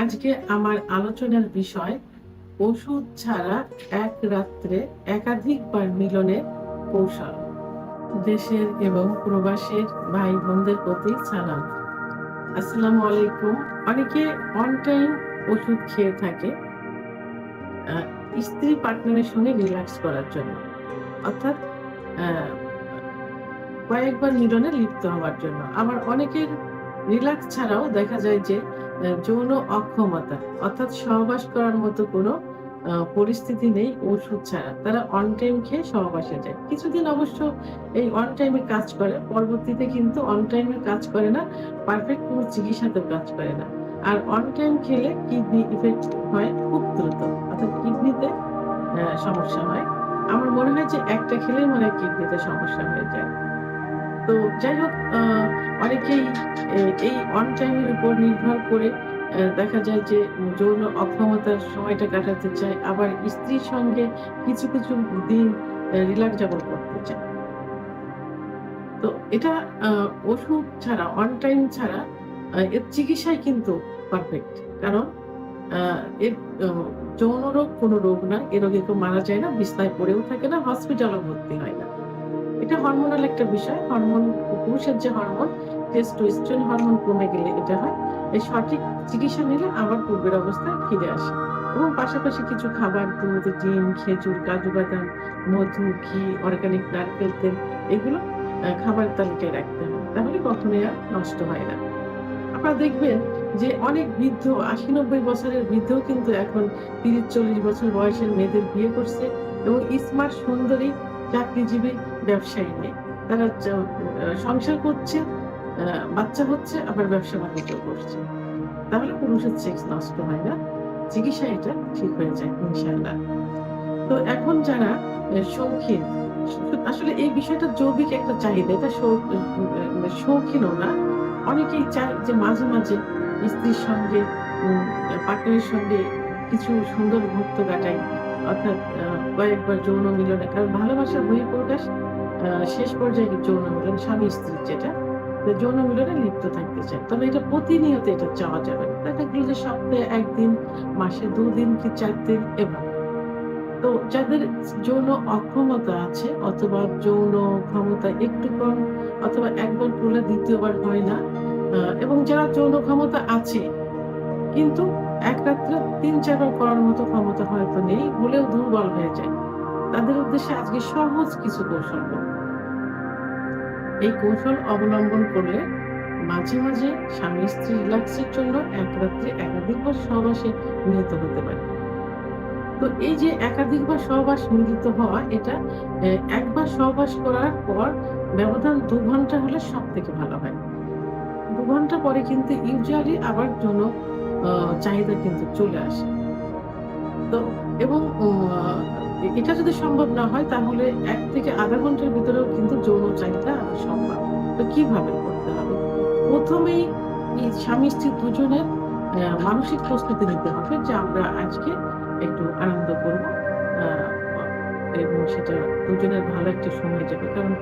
আজকে আমার আলোচনার বিষয়, ওষুধ ছাড়া এক রাত্রে একাধিকবার মিলনের কৌশল। দেশের এবং প্রবাসের ভাই বোনদের প্রতি সালাম। আসসালামু আলাইকুম। অনেকে অন টাইম ওষুধ খেয়ে থাকে স্ত্রী পার্টনারের সঙ্গে রিল্যাক্স করার জন্য। অর্থাৎ কয়েকবার মিলনে লিপ্ত হওয়ার জন্য। আবার অনেকের রিল্যাক্স ছাড়াও দেখা যায় যে যৌন অক্ষমতা, অর্থাৎ সহবাস করার মতো কোনো পরিস্থিতি নেই ওষুধ ছাড়া। তারা অন টাইম খেয়ে সহবাসে যায়। কিছুদিন অবশ্য এই অন টাইমে কাজ করে, পরবর্তীতে কিন্তু অন টাইমে কাজ করে না পারফেক্ট কোনো চিকিৎসাতেও কাজ করে না। আর অন টাইম খেলে কিডনি ইফেক্ট হয় খুব দ্রুত, অর্থাৎ কিডনিতে সমস্যা হয়। আমার মনে হয় যে একটা খেলেই মনে হয় কিডনিতে সমস্যা হয়ে যায়। তো যাই হোক অনেকেই এই অন টাইমের উপর নির্ভর করে দেখা যায় যে যৌন অক্ষমতার সময়টা কাটাতে চায়, আবার স্ত্রীর সঙ্গে কিছু কিছু দিন রিল্যাক্স যাপন করতে চায়। তো এটা ওষুধ ছাড়া অন টাইম ছাড়া এর চিকিৎসাই কিন্তু পারফেক্ট কারণ এর যৌন রোগ কোনো রোগ না, এ রোগে কেউ মারা যায় না, বিছনায় পড়েও থাকে না হসপিটালও ভর্তি হয় না। এটা হরমোনাল একটা বিষয় হরমোন পুরুষের যে হরমোন টেস্টোস্টেরন হরমোন কমে গেলে এটা হয়, এই সঠিক চিকিৎসা নিলে আবার পূর্বের অবস্থায় ফিরে আসে। এবং পাশাপাশি কিছু খাবার দুধ ডিম, খেজুর, কাজু বাদাম, মধু, ঘি অর্গানিক নারকেল, তেল, এগুলো খাবার তালিকায় রাখতে হবে তাহলে কখনোই আর নষ্ট হয় না। আপনারা দেখবেন যে অনেক বৃদ্ধ, আশি নব্বই বছরের বৃদ্ধ কিন্তু এখন তিরিশ চল্লিশ বছর বয়সের মেয়েদের বিয়ে করছে এবং স্মার্ট, সুন্দরী চাকরিজীবী ব্যবসায়ী মেয়ে তারা সংসার করছে বাচ্চা হচ্ছে, আবার ব্যবসা বাণিজ্য করছে। তাহলে পুরুষের সেক্স নষ্ট হয় না। চিকিৎসা এটা ঠিক হয়ে যায় ইনশাল্লাহ তো এখন যারা শৌখিন, আসলে এই বিষয়টা জৈবিক একটা চাহিদা। এটা শৌখিনও না। অনেকেই চায় যে মাঝে মাঝে স্ত্রীর সঙ্গে পার্টনারের সঙ্গে কিছু সুন্দর মুহূর্ত কাটাই। অর্থাৎ কয়েকবার যৌন মিলনে কারণ ভালোবাসার বহিঃপ্রকাশ আহ, শেষ পর্যায়ে যৌন মিলন? স্বামী স্ত্রীর যেটা। যৌন মিলনে লিপ্ত থাকতে চায়। তবে এটা প্রতিনিয়ত এটা চাওয়া যাবে না। দেখা গেল যে সপ্তাহে একদিন মাসে দুদিন কি চার দিন এবার তো যাদের যৌন অক্ষমতা আছে অথবা যৌন ক্ষমতা একটু কম অথবা একবার করলে দ্বিতীয়বার হয় না এবং যারা যৌন ক্ষমতা আছে কিন্তু এক রাত্রে তিন চারবার করার মতো ক্ষমতা হয়তো নেই হলেও দুর্বল হয়ে যায়। তাদের উদ্দেশ্যে আজকে সহজ কিছু কৌশল। এই কৌশল অবলম্বন করলে মাঝে মাঝে স্বামী স্ত্রী রিল্যাক্সের জন্য এক রাত্রে একাধিকবার সহবাসে মিলিত হতে পারে। তো এই যে একাধিকবার সহবাস মিলিত হওয়া, এটা একবার সহবাস করার পর ব্যবধান দু ঘণ্টা হলে সব থেকে ভালো হয়। দু ঘণ্টা পরে কিন্তু ইউজুয়ালি আবার যৌন চাহিদা কিন্তু চলে আসে। তো এবং এটা যদি সম্ভব না হয়, তাহলে এক থেকে আধা ঘণ্টার ভিতরেও কিন্তু যৌন চাহিদা সম্ভব। তো কীভাবে করতে হবে? প্রথমেই এই স্বামী স্ত্রী দুজনের মানসিক প্রস্তুতি নিতে হবে যে আমরা আজকে একটু আনন্দ করব এবং সেটা দুজনের ভালো একটা সময় যাবে। কারণ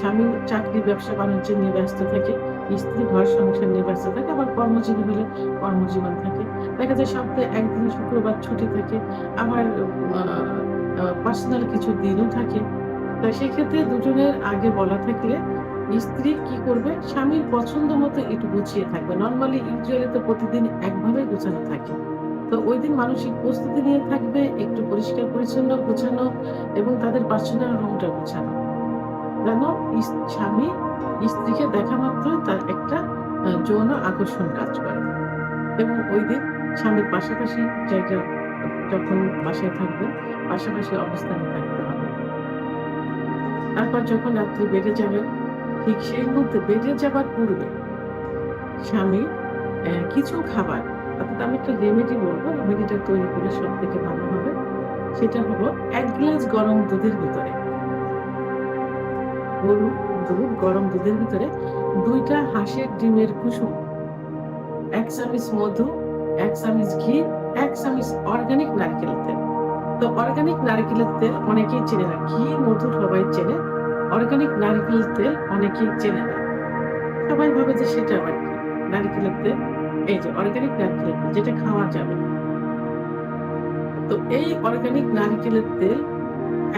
স্বামী চাকরি, ব্যবসা, বাণিজ্য নিয়ে ব্যস্ত থাকে। স্ত্রী ঘর সংসার নিয়ে ব্যস্ত থাকে, আবার কর্মজীবী হলে কর্মজীবন থাকে। দেখা যায় সপ্তাহে একদিন শুক্রবার ছুটি থাকে, আবার পার্সোনাল কিছু দিনও থাকে। তা সেক্ষেত্রে দুজনের আগে বলা থাকলে স্ত্রী কি করবে? স্বামীর পছন্দ মতো একটু গুছিয়ে থাকবে। নর্মালি ইউজুয়ালি তো প্রতিদিন একভাবে গোছানো থাকে। তো ওই দিন মানসিক প্রস্তুতি নিয়ে থাকবে, একটু পরিষ্কার পরিচ্ছন্ন গোছানো এবং তাদের পার্সোনাল রুমটা গোছানো। যেন স্বামী স্ত্রীকে দেখা মাত্র তার একটা যৌন আকর্ষণ কাজ করে। এবং ওই দিন স্বামীর পাশাপাশি জায়গা, যখন বাসায় থাকবে, পাশাপাশি অবস্থানে থাকতে হবে। তারপর যখন রাত্রি বেড়ে যাবে, ঠিক সেই মুহূর্তে বেড়ে যাবার পূর্বে স্বামী কিছু খাবার, অর্থাৎ আমি একটা রেমেডি বলব রেমেডিটা তৈরি করে সব থেকে ভালো হবে, সেটা হলো এক গ্লাস গরম দুধের ভিতরে। গরু দুধ গরম দুধের ভিতরে দুইটা হাঁসের ডিমের কুসুম, এক চামচ মধু, এক চামচ ঘি, এক চামচ অর্গানিক নারকেল তেল। তো অর্গানিক নারকেলের তেল অনেকেই চেনে না, ঘি, মধু সবাই চেনে অর্গানিক নারকেল তেল অনেকেই চেনে না। সবাই ভাবে যে সেটা আবার কি? নারকেলের তেল, এই যে অর্গানিক নারকেলের তেল, যেটা খাওয়া যাবে। তো এই অর্গানিক নারকেলের তেল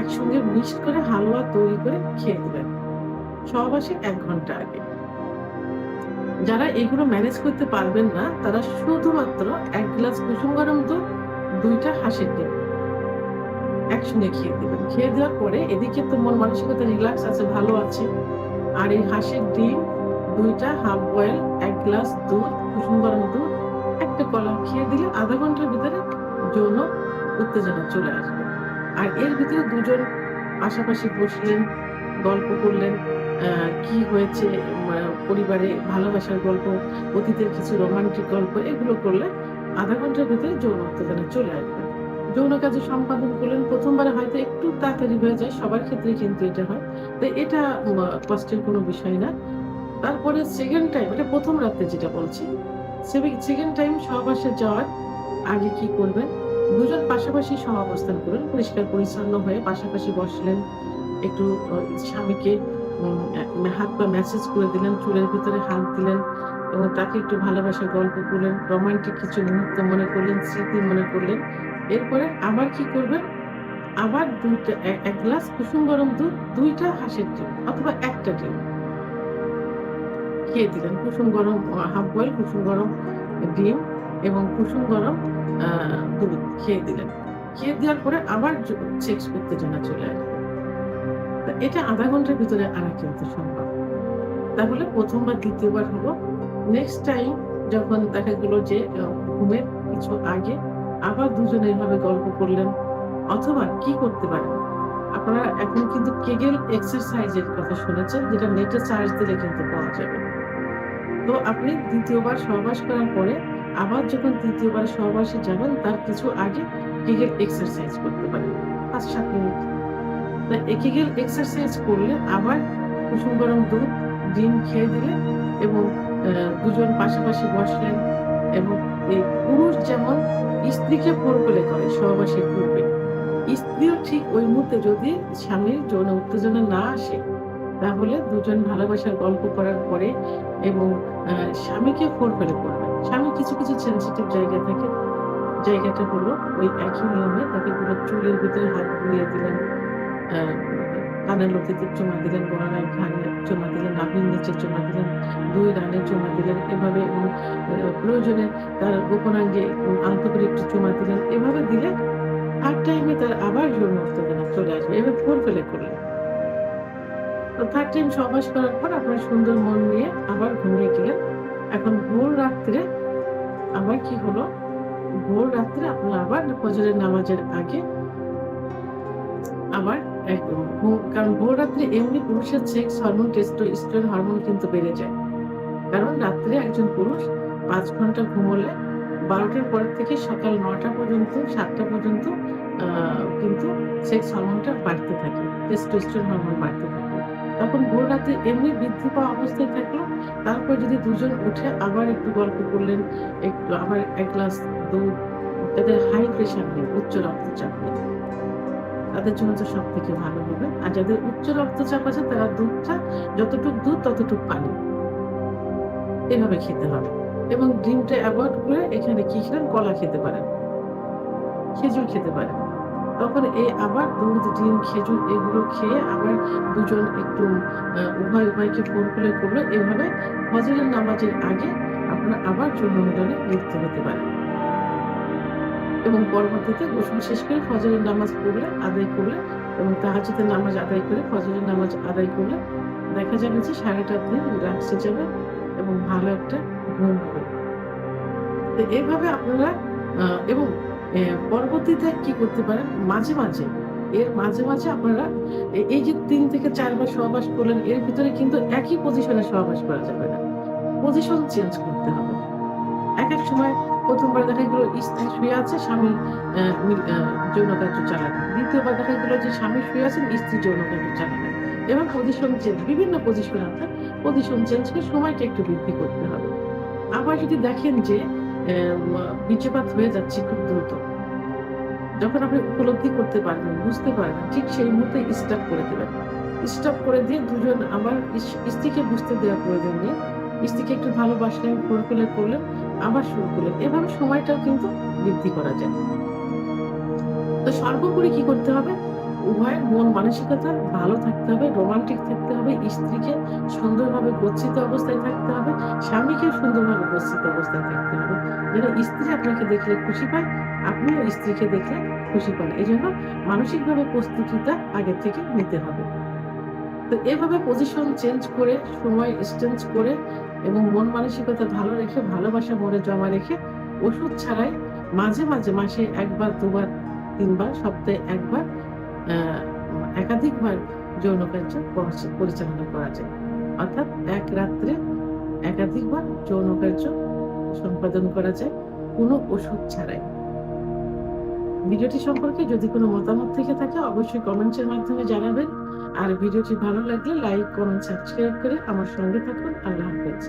একসঙ্গে মিক্সড করে হালুয়া তৈরি করে খেয়ে দিবেন সহবাসে এক ঘণ্টা আগে। যারা এগুলো ম্যানেজ করতে পারবেন না, তারা শুধুমাত্র এক গ্লাস কুসুম গরম দুধ, দুইটা হাঁসের ডিম একসঙ্গে খেয়ে দিবেন। খেয়ে দেওয়ার পরে এদিকে তো মন মানসিকতা রিল্যাক্স আছে, ভালো আছে। আর এই হাঁসের ডিম, দুইটা হাফ বয়েল এক গ্লাস দুধ, কুসুম গরম দুধ, একটা কলা খেয়ে দিলে আধা ঘণ্টার ভিতরে যৌন উত্তেজনা চলে আসবে। আর এর ভিতরে দুজন পাশাপাশি বসলেন, গল্প করলেন কি হয়েছে পরিবারে ভালোবাসার গল্প, অতীতের কিছু রোমান্টিক গল্প, এগুলো করলে আধা ঘণ্টার ভিতরে যৌন উত্তেজনা চলে আসবে। যৌন কাজে সম্পাদন করলেন, প্রথমবারে হয়তো একটু তাড়াতাড়ি হয়ে যায়, সবার ক্ষেত্রে কিন্তু এটা হয়। তো এটা কষ্টের কোনো বিষয় না। তারপরে সেকেন্ড টাইম এটা প্রথম রাতে যেটা বলছি সেকেন্ড টাইম সহবাসে যাওয়ার আগে কি করবেন? দুজন পাশাপাশি সহাবস্থান করুন পরিষ্কার পরিচ্ছন্ন হয়ে পাশাপাশি বসলেন। একটু স্বামীকে হাত পা ম্যাসেজ করে দিলেন, চুলের ভিতরে হাত দিলেন এবং তাকে একটু ভালোবাসার গল্প করলেন রোমান্টিক কিছু মুহূর্ত মনে করলেন, স্মৃতি মনে করলেন। এরপরে আবার কি করবেন? আবার দুইটা এক গ্লাস কুসুম গরম দুধ, দুইটা হাঁসের ডিম অথবা একটা ডিম। খেয়ে দিলেন কুসুম গরম হাফ বয়েল কুসুম গরম ডিম এবং কুসুম গরম দুধ খেয়ে দিলেন। খেয়ে দেওয়ার পরে আবার সেক্স করতে জানা চলে আসবে তা এটা আধা ঘণ্টার ভিতরে আনা কিন্তু সম্ভব। তাহলে প্রথমবার দ্বিতীয়বার হলো নেক্সট টাইম যখন দেখা গেল যে ঘুমের কিছু আগে আবার দুজনে এইভাবে গল্প করলেন, অথবা কি করতে পারেন? আপনারা এখন কিন্তু কেগেল এক্সারসাইজের কথা শুনেছেন, যেটা নেটে চার্জ দিলে কিন্তু পাওয়া যাবে। তো আপনি দ্বিতীয়বার সহবাস করার পরে আবার যখন তৃতীয়বার সহবাসে যাবেন, তার কিছু আগে কেগেল এক্সারসাইজ করতে পারেন। পাঁচ সাত মিনিট। তা এই এক্সারসাইজ করলে আবার কুসুম গরম দুধ, ডিম খেয়ে দিলে এবং দুজন পাশাপাশি বসলেন এবং এই পুরুষ যেমন স্ত্রীকে প্রবলে করে সহবাসের পূর্বে স্ত্রীও ঠিক ওই মুহূর্তে যদি স্বামীর যৌন উত্তেজনা না আসে, তাহলে দুজন ভালোবাসার গল্প করার পরে এবং স্বামীকে ফোরফেলে করবে। স্বামী কিছু কিছু সেন্সিটিভ জায়গা থাকে, জায়গাটা হলো ওই একই নিয়মে তাকে পুরো চুলের ভিতরে হাত বুলিয়ে দিলেন। কানের লতিতে চুমা দিলেন গলায় ঘাড়ে চুমা দিলেন নাভির নিচে চুমা দিলেন, দুই রানে চুমা দিলেন, এভাবে এবং প্রয়োজনে তার গোপনাঙ্গে আলতো করে একটু চুমা দিলেন, এভাবে দিলে আর টাইমে তার আবার যৌন উত্তেজনা চলে আসবে এবার ফোর ফেলে করলেন। তো থার্ড টাইম সহবাস করার পর আপনার সুন্দর মন নিয়ে আবার ঘুমিয়ে গেলেন। এখন ভোর রাত্রে আবার কি হলো? ভোর রাত্রে আপনার আবার ফজরের নামাজের আগে আবার এক- ভোর- কারণ ভোর রাত্রে এমনি পুরুষের সেক্স হরমোন টেস্টোস্টেরন হরমোন কিন্তু বেড়ে যায়। কারণ রাত্রে একজন পুরুষ পাঁচ ঘণ্টা ঘুমোলে বারোটার পর থেকে সকাল নটা পর্যন্ত, সাতটা পর্যন্ত কিন্তু সেক্স হরমোনটা বাড়তে থাকে টেস্টোস্টেরন হরমোন বাড়তে থাকে। তখন ভোর রাতে এমনি বৃদ্ধি পাওয়া অবস্থায় থাকল। তারপর যদি দুজন উঠে আবার একটু গল্প করলেন, একটু আবার এক গ্লাস দুধ, তাদের হাই প্রেশার নেই উচ্চ রক্তচাপ নেই তাদের জন্য তো সব থেকে ভালো হবে। আর যাদের উচ্চ রক্তচাপ আছে, তারা দুধটা যতটুক দুধ, ততটুক পানি। এভাবে খেতে হবে। এবং ডিমটা অ্যাভয়েড করে এখানে কি খেলেন? কলা খেতে পারেন। খেজুর খেতে পারেন। তখন এই আবার দুধ, ডিম, খেজুর এগুলো খেয়ে আবার দুজন একটু উভয় উভয়কে ফোন করে করল এভাবে ফজরের নামাজের আগে আপনার আবার যৌন মিলনে লিপ্ত হতে পারেন। এবং পরবর্তীতে গোসল শেষ করে ফজরের নামাজ পড়লে আদায় করলে এবং তাহাজের নামাজ আদায় করে ফজরের নামাজ আদায় করলে দেখা যাবে যে সারাটা দিন রিল্যাক্সে যাবে এবং ভালো একটা ঘুম হবে। তো এইভাবে আপনারা এবং পরবর্তীতে কি করতে পারেন? মাঝে মাঝে, এর মাঝে মাঝে আপনারা এই যে তিন থেকে চারবার সহবাস করলেন, এর ভিতরে কিন্তু একই পজিশনে সহবাস করা যাবে না। পজিশন চেঞ্জ করতে হবে। এক এক সময় প্রথমবার দেখা গেল স্ত্রী শুয়ে আছে, স্বামী যৌন কার্য চালাবেন দ্বিতীয়বার দেখা গেল যে স্বামী শুয়ে আছেন, স্ত্রী যৌন কার্য চালাবেন এবং পজিশন চেঞ্জ বিভিন্ন পজিশন আছে পজিশন চেঞ্জকে সময়টা একটু বৃদ্ধি করতে হবে। আবার যদি দেখেন যে বীর্যপাত হয়ে যাচ্ছে খুব দ্রুত, যখন আপনি উপলব্ধি করতে পারবেন, বুঝতে পারবেন, ঠিক সেই মুহূর্তে স্টপ করে দেবেন। স্টপ করে দিয়ে দুজন ইস- স্ত্রীকে বুঝতে দেওয়ার প্রয়োজন নেই। স্ত্রীকে একটু ভালোবাসলেন ফুলফিলে করলেন আবার শুরু করলেন এভাবে সময়টাও কিন্তু বৃদ্ধি করা যায়। তো সর্বোপরি কি করতে হবে? উভয়ের মন মানসিকতা ভালো থাকতে হবে, রোমান্টিক থাকতে হবে, স্ত্রীকে সুন্দরভাবে গচ্ছিত অবস্থায় থাকতে হবে স্বামীকে সুন্দরভাবে গচ্ছিত অবস্থায় থাকতে হবে। যেন স্ত্রী আপনাকে দেখলে খুশি পায়, আপনিও স্ত্রীকে দেখলে খুশি পান। এই জন্য মানসিকভাবে প্রস্তুতিটা আগে থেকে নিতে হবে। তো এভাবে পজিশন চেঞ্জ করে, সময় এক্সচেঞ্জ করে এবং মন মানসিকতা ভালো রেখে, ভালোবাসা মনে জমা রেখে ওষুধ ছাড়াই মাঝে মাঝে মাসে একবার, দুবার, তিনবার, সপ্তাহে একবার একাধিকবার যৌন কার্য পরিচালনা করা যায়। অর্থাৎ এক রাত্রে একাধিকবার যৌন কার্য সম্পাদন করা যায় কোনো ওষুধ ছাড়াই। ভিডিওটি সম্পর্কে যদি কোনো মতামত থেকে থাকে, অবশ্যই কমেন্টসের মাধ্যমে জানাবেন। আর ভিডিওটি ভালো লাগলে লাইক কমেন্ট সাবস্ক্রাইব করে আমার সঙ্গে থাকুন। আল্লাহ হাফেজ।